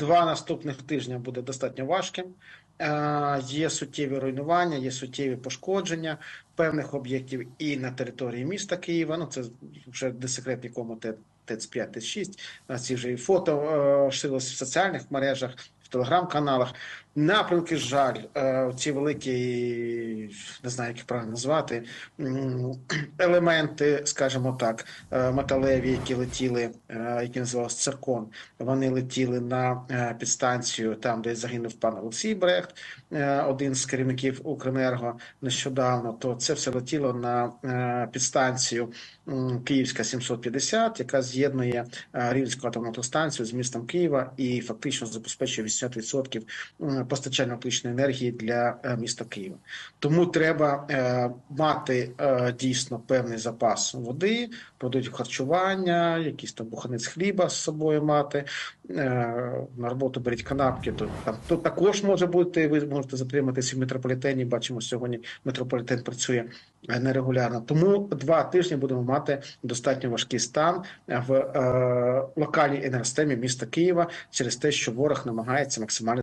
Два наступних тижня буде достатньо важким. Е, Є суттєві руйнування, є суттєві пошкодження певних об'єктів і на території міста Києва. Ну це вже не секрет якому те ТЕЦ 5 ТЕЦ 6 На ці вже і фото е, ширилось в соціальних мережах, телеграм-каналах. Напрямки жаль, е, ці великі, не знаю, як їх правильно назвати, елементи, скажімо так, е, металеві, які летіли, е, які називалися циркон. Вони летіли на підстанцію, там, де загинув пан Олексій Брехт, один з керівників Укренерго нещодавно. То це все летіло на підстанцію Київська 750, яка з'єднує Рівненську атомну електростанцію з містом Києва і фактично забезпечує 80% постачання електричної енергії для е, міста Києва. Тому треба е, мати е, дійсно певний запас води, продуктів харчування, якийсь там буханець хліба з собою мати. Е, на роботу беріть канапки. То там то також може бути. Ви можете затриматися в метрополітені. Бачимо, сьогодні метрополітен працює нерегулярно. Тому два тижні будемо мати достатньо важкий стан в е, локальній енергостемі міста Києва через те, що ворог намагається максимально